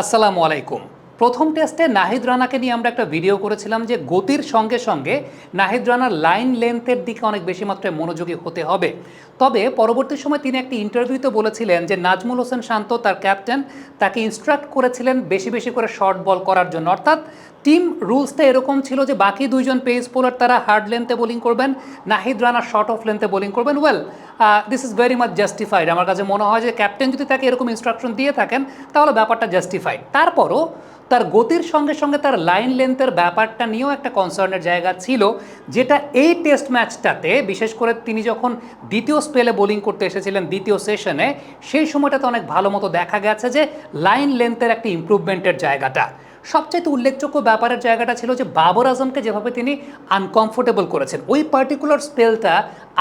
আসসালামু আলাইকুম। প্রথম টেস্টে নাহিদ রানাকে নিয়ে আমরা একটা ভিডিও করেছিলাম যে গতির সঙ্গে সঙ্গে নাহিদ রানার লাইন লেন্থের দিকে অনেক বেশি মাত্রায় মনোযোগী হতে হবে। তবে পরবর্তী সময় তিনি একটি ইন্টারভিউতে বলেছিলেন যে নাজমুল হোসেন শান্ত তার ক্যাপ্টেন তাকে ইনস্ট্রাক্ট করেছিলেন বেশি বেশি করে শর্ট বল করার জন্য। অর্থাৎ টিম রুলসটা এরকম ছিল যে বাকি দুইজন পেস বোলার তারা হার্ড লেন্থে বোলিং করবেন, নাহিদ রানা শর্ট অফ লেন্থে বোলিং করবেন। Well this is very much justified আমার কাছে মনে হয় যে ক্যাপ্টেন যদি তাকে এরকম ইনস্ট্রাকশন দিয়ে থাকেন, তাহলে ব্যাপারটা জাস্টিফাইড তারপরও তার গতির সঙ্গে সঙ্গে তার লাইন লেন্থের ব্যাপারটা নিয়েও একটা কনসার্নের জায়গা ছিল, যেটা এই টেস্ট ম্যাচটাতে বিশেষ করে তিনি যখন দ্বিতীয় স্পেলে বোলিং করতে এসেছিলেন দ্বিতীয় সেশনে সেই সময়টাতে অনেক ভালো মতো দেখা গেছে যে লাইন লেন্থের একটা ইম্প্রুভমেন্টের জায়গাটা। সবচাইতে উল্লেখযোগ্য ব্যাপারের জায়গাটা ছিল যে বাবর আজমকে যেভাবে তিনি আনকমফোর্টেবল করেছেন। ওই পার্টিকুলার স্পেলটা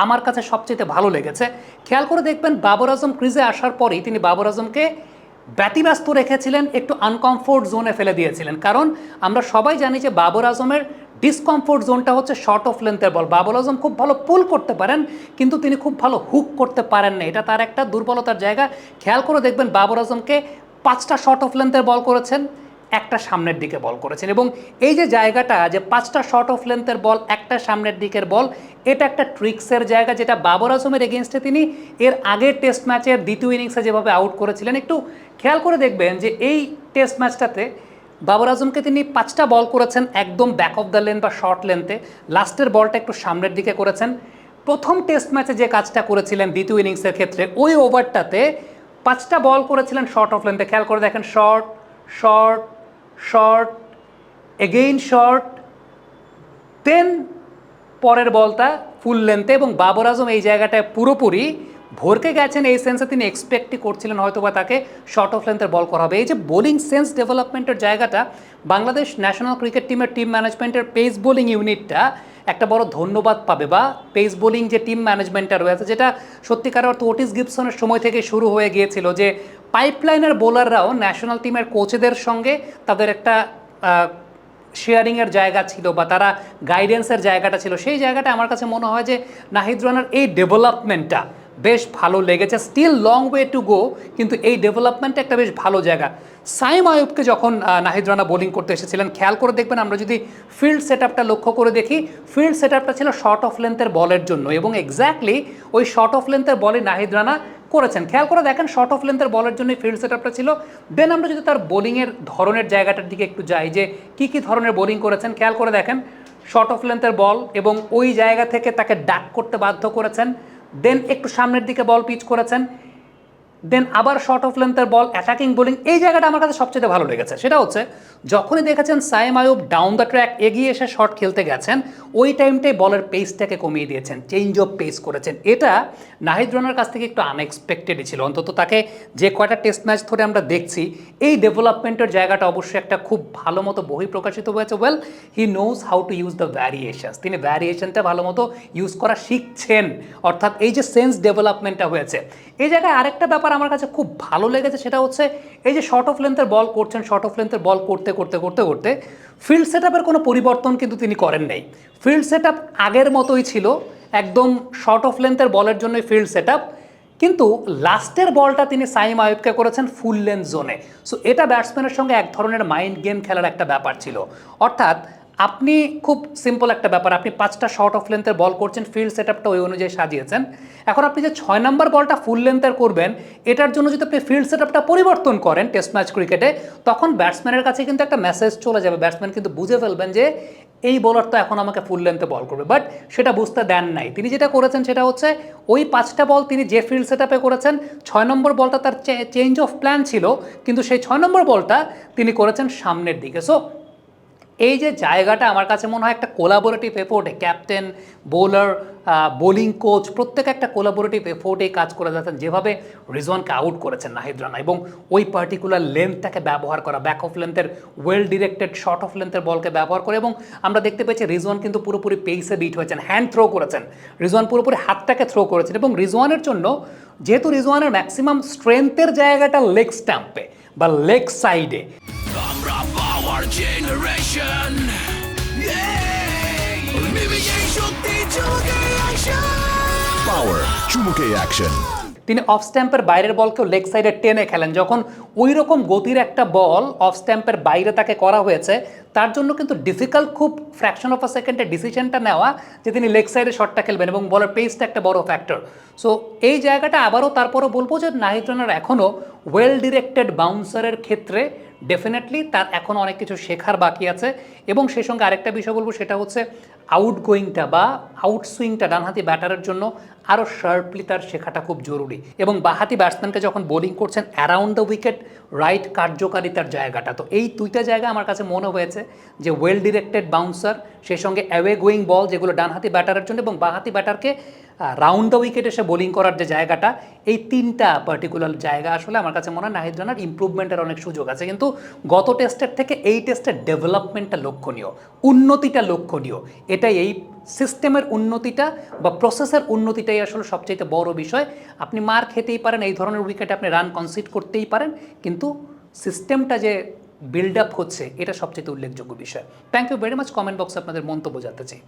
আমার কাছে সবচেয়ে ভালো লেগেছে। খেয়াল করে দেখবেন বাবর আজম ক্রিজে আসার পরেই তিনি বাবর আজমকে ব্যতিব্যস্ত রেখেছিলেন, একটু আনকমফোর্ট জোনে ফেলে দিয়েছিলেন। কারণ আমরা সবাই জানি যে বাবর আজমের ডিসকমফোর্ট জোনটা হচ্ছে শর্ট অফ লেন্থের বল বাবর আজম খুব ভালো পুল করতে পারেন, কিন্তু তিনি খুব ভালো হুক করতে পারেন না। এটা তার একটা দুর্বলতার জায়গা। খেয়াল করে দেখবেন বাবর আজমকে পাঁচটা শর্ট অফ লেন্থের বল করেছেন। একটা সামনের দিকে বল করেছেন। এবং এই যে জায়গাটা যে পাঁচটা শর্ট অফ লেন্থের বল একটা সামনের দিকের বল এটা একটা ট্রিক্সের জায়গা যেটা বাবর আজমের এগেনস্টে তিনি এর আগের টেস্ট ম্যাচের দ্বিতীয় ইনিংসে যেভাবে আউট করেছিলেন। একটু খেয়াল করে দেখবেন যে এই টেস্ট ম্যাচটাতে বাবর আজমকে তিনি পাঁচটা বল করেছেন একদম ব্যাক অফ দ্য লেন বা শর্ট লেন্থে লাস্টের বলটা একটু সামনের দিকে করেছেন। প্রথম টেস্ট ম্যাচে যে কাজটা করেছিলেন দ্বিতীয় ইনিংসের ক্ষেত্রে, ওই ওভারটাতে পাঁচটা বল করেছিলেন শর্ট অফ লেন্থে খেয়াল করে দেখেন short short short again short then পরের বলটা ফুল লেন্থে এবং বাবর আজম এই জায়গাটায় পুরোপুরি ভরকে গেছেন এই সেন্সে তিনি এক্সপেক্টই করছিলেন হয়তো বা তাকে শর্ট অফ লেন্থের বল করা হবে। এই যে বোলিং সেন্স ডেভেলপমেন্টের জায়গাটা বাংলাদেশ ন্যাশনাল ক্রিকেট টিমের টিম ম্যানেজমেন্টের পেস বোলিং ইউনিটটা একটা বড় ধন্যবাদ পাবে বা পেস বোলিং যে টিম ম্যানেজমেন্টটা রয়েছে, যেটা সত্যিকার অর্থ ওটিস গিবসনের সময় থেকে শুরু হয়ে গিয়েছিল যে পাইপলাইনের বোলাররাও ন্যাশনাল টিমের কোচেদের সঙ্গে তাদের একটা শেয়ারিংয়ের জায়গা ছিল বা তারা গাইডেন্সের জায়গাটা ছিল। সেই জায়গাটা আমার কাছে মনে হয় যে নাহিদ রানার এই ডেভেলপমেন্টটা বেশ ভালো লেগেছে। Still long way to go কিন্তু এই ডেভেলপমেন্টটা একটা বেশ ভালো জায়গা। সাইম আয়ুবকে যখন নাহিদ রানা বোলিং করতে এসেছিলেন, খেয়াল করে দেখবেন আমরা যদি ফিল্ড সেট আপটা লক্ষ্য করে দেখি ফিল্ড সেট আপটা ছিল শর্ট অফ লেন্থের বলের জন্য এবং এক্স্যাক্টলি ওই শর্ট অফ লেন্থের বলে নাহিদ রানা করেছেন। খেয়াল করে দেখেন শর্ট অফ লেন্থের বলের জন্য ফিল্ড সেট আপটা ছিল। দেন আমরা যদি তার বোলিংয়ের ধরনের জায়গাটার দিকে একটু যাই যে কী কী ধরনের বোলিং করেছেন, খেয়াল করে দেখেন শর্ট অফ লেন্থের বল এবং ওই জায়গা থেকে তাকে ডাক করতে বাধ্য করেছেন দেন একটু সামনের দিকে বল পিচ করেছেন দেন আবার শর্ট অফ লেন্থের বল অ্যাটাকিং বোলিং এই জায়গাটা আমার কাছে সবচেয়ে ভালো লেগেছে। সেটা হচ্ছে, যখনই দেখেছেন Saim Ayub down the track এগিয়ে এসে শট খেলতে গেছেন ওই টাইমটাই বলের পেসটাকে কমিয়ে দিয়েছেন চেঞ্জ অফ পেস করেছেন। এটা নাহিদ রানার কাছ থেকে একটু আনএক্সপেক্টেডই ছিল। অন্তত তাকে যে কয়টা টেস্ট ম্যাচ ধরে আমরা দেখছি, এই ডেভেলপমেন্টের জায়গাটা অবশ্যই একটা খুব ভালো মতো বহি প্রকাশিত হয়েছে। Well he knows how to use the variations তিনি ভ্যারিয়েশনটা ভালো মতো ইউজ করা শিখছেন। অর্থাৎ এই যে সেন্স ডেভেলপমেন্টটা হয়েছে। এই জায়গায় আরেকটা ব্যাপার আমার কাছে খুব ভালো লেগেছে, সেটা হচ্ছে এই যে শর্ট অফ লেন্থের বল করছেন শর্ট অফ লেন্থের বল করতে করতে করতে করতে ফিল্ড সেট কোনো পরিবর্তন কিন্তু তিনি করেন নাই। ফিল্ড সেট আগের মতোই ছিল। একদম শর্ট অফ লেন্থের বলের জন্য ফিল্ড সেট কিন্তু লাস্টের বলটা তিনি সাইম আয়ুবকে করেছেন ফুল লেন্থ জোনে সো এটা ব্যাটসম্যানের সঙ্গে এক ধরনের মাইন্ড গেম খেলার একটা ব্যাপার ছিল। অর্থাৎ আপনি খুব সিম্পল একটা ব্যাপার, আপনি পাঁচটা শর্ট অফ লেন্থের বল করছেন ফিল্ড সেট আপটা ওই অনুযায়ী সাজিয়েছেন। এখন আপনি যে ছয় নম্বর বলটা ফুল লেন্থের করবেন, এটার জন্য যদি আপনি ফিল্ড সেট আপটা পরিবর্তন করেন টেস্ট ম্যাচ ক্রিকেটে তখন ব্যাটসম্যানের কাছে কিন্তু একটা মেসেজ চলে যাবে। ব্যাটসম্যান কিন্তু বুঝে ফেলবেন যে এই বোলার তো এখন আমাকে ফুল লেন্থে বল করবে বাট সেটা বুঝতে দেন নাই। তিনি যেটা করেছেন সেটা হচ্ছে, ওই পাঁচটা বল তিনি যে ফিল্ড সেট করেছেন, ছয় নম্বর বলটা তার চেঞ্জ অফ প্ল্যান ছিল, কিন্তু সেই ছয় নম্বর বলটা তিনি করেছেন সামনের দিকে। সো এই যে জায়গাটা আমার কাছে মনে হয় একটা কোলাবোরেটিভ এফোর্টে ক্যাপ্টেন বোলার বোলিং কোচ প্রত্যেক একটা কোলাবোরেটিভ এফোর্টে কাজ করে যাচ্ছেন। যেভাবে রিজওয়ানকে আউট করেছেন নাহিদ রানা এবং ওই পার্টিকুলার লেন্থটাকে ব্যবহার করা ব্যাক অফ লেন্থের ওয়েল ডিরেক্টেড শর্ট অফ লেন্থের বলকে ব্যবহার করে এবং আমরা দেখতে পেয়েছি রিজওয়ান কিন্তু পুরোপুরি পেসে বিট হয়েছেন হ্যান্ড থ্রো করেছেন। রিজওয়ান পুরোপুরি হাতটাকে থ্রো করেছেন এবং রিজওয়ানের জন্য যেহেতু রিজওয়ানের ম্যাক্সিমাম স্ট্রেংথের জায়গাটা লেগ স্ট্যাম্পে বা লেগ সাইডে শক্তি চুকে অ্যাকশন Power অ্যাকশন তিনি অফ স্ট্যাম্পের বাইরের বলকেও লেগ সাইডে টেনে খেলেন। যখন ওই রকম গতির একটা বল অফ স্ট্যাম্পের বাইরে তাকে করা হয়েছে তার জন্য কিন্তু ডিফিকাল্ট খুব ফ্র্যাকশন অফ আ সেকেন্ডে ডিসিশনটা নেওয়া যে তিনি লেগ সাইডে শটটা খেলবেন এবং বলের পেসটা একটা বড় ফ্যাক্টর সো এই জায়গাটা আবারও তারপরও বলব যে নাহিদ রানার এখনও ওয়েল ডিরেক্টেড বাউন্সারের ক্ষেত্রে ডেফিনেটলি তার এখন অনেক কিছু শেখার বাকি আছে এবং সেই সঙ্গে আরেকটা বিষয় বলব, সেটা হচ্ছে আউট গোয়িংটা বা আউট সুইংটা ডানহাতি ব্যাটারের জন্য আরও শার্পলি তার শেখাটা খুব জরুরি। এবং বাহাতি ব্যাটসম্যানকে যখন বোলিং করছেন অ্যারাউন্ড দ্য উইকেট রাইট কার্যকারিতার জায়গাটা। তো এই দুইটা জায়গা আমার কাছে মনে হয়েছে যে ওয়েল ডিরেক্টেড বাউন্সার সেই সঙ্গে অ্যাওয়ে গোয়িং বল যেগুলো ডানহাতি ব্যাটারের জন্য এবং বাহাতি ব্যাটারকে রাউন্ড দ্য উইকেট এসে বোলিং করার যে জায়গাটা, এই তিনটা পার্টিকুলার জায়গা আসলে আমার কাছে মনে হয় নাহিদ রানার ইম্প্রুভমেন্টের অনেক সুযোগ আছে। কিন্তু গত টেস্টের থেকে এই টেস্টের ডেভেলপমেন্টটা লক্ষণীয়, উন্নতিটা লক্ষণীয়। এটাই এই সিস্টেমের উন্নতিটা বা প্রসেসের উন্নতিটাই আসলে সবচেয়ে বড় বিষয়। আপনি মার খেতেই পারেন, এই ধরনের উইকেটে আপনি রান কনসিড করতেই পারেন, কিন্তু সিস্টেমটা যে বিল্ড আপ হচ্ছে, এটা সবচেয়ে উল্লেখযোগ্য বিষয়। Thank you very much comment বক্সে আপনাদের মন্তব্য জানতে চাই।